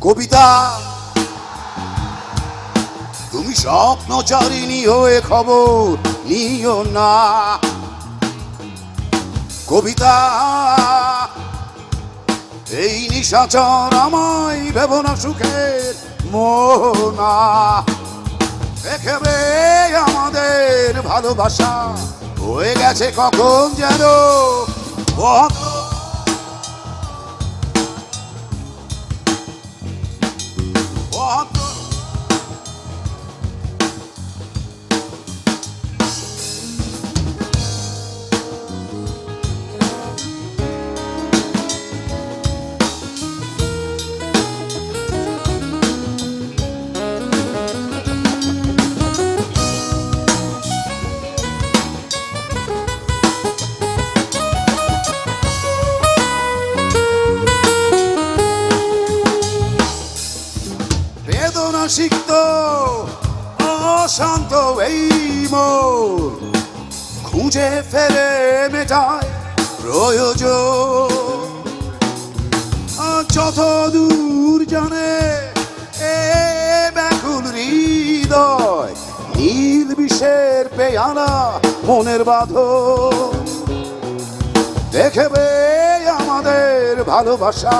কবিতা। তুমি স্বপ্নচারিণী হয়ে খবর নিও না। কবিতা, এই নিশাচর আমায় ভেব না সুখের মোহনা। দেখবে আমাদের ভালোবাসা হয়ে গেছে কখন যেন সিক্ত অশান্ত এই মোর। খুঁজে ফেলে মেটায় প্রয়োজন। যত দূর জানে, এ ব্যাকুল হৃদয় নীল বিষের পেয়ালা মনের বাঁধন। দেখবে আমাদের ভালোবাসা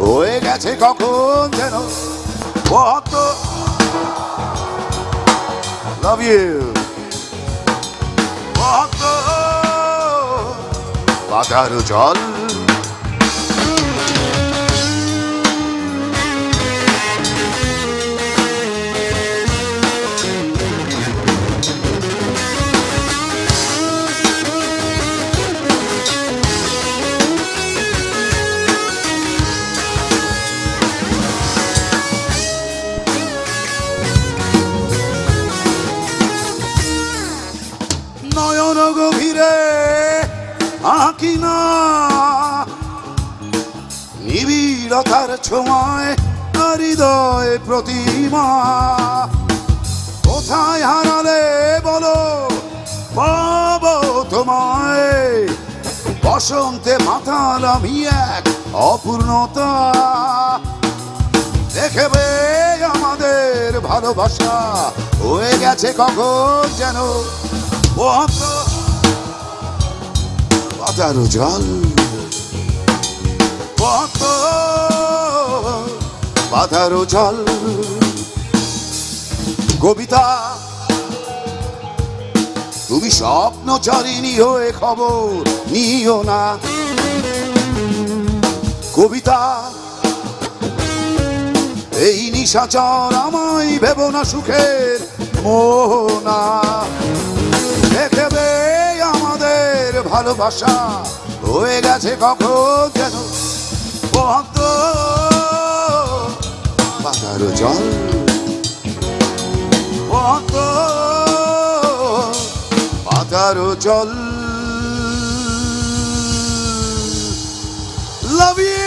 হয়ে গেছে কখন যেন। Walk. Love you. Walk the. Walk John. নিবিড়তার ছোঁয়ায় হৃদয় প্রতিমা। কোথায় হারালে বলো? পাব তোমায়। বসন্তে মাতাল আমি এক অপূর্ণতা। দেখবে আমাদের ভালোবাসা হয়ে গেছে কখন যেন। পাতারো জল। বন্ধ পাতারো জল, কবিতা। তুমি স্বপ্ন স্বপ্নচারিণী হয়ে খবর নিও না। কবিতা। এই নিশাচর আমায় ভেব না সুখের মোহনা। দেখবে আমাদের ভালোবাসা হয়ে গেছে কখন যেন বন্ধ পাতার জল। বন্ধ পাতার জল। Love you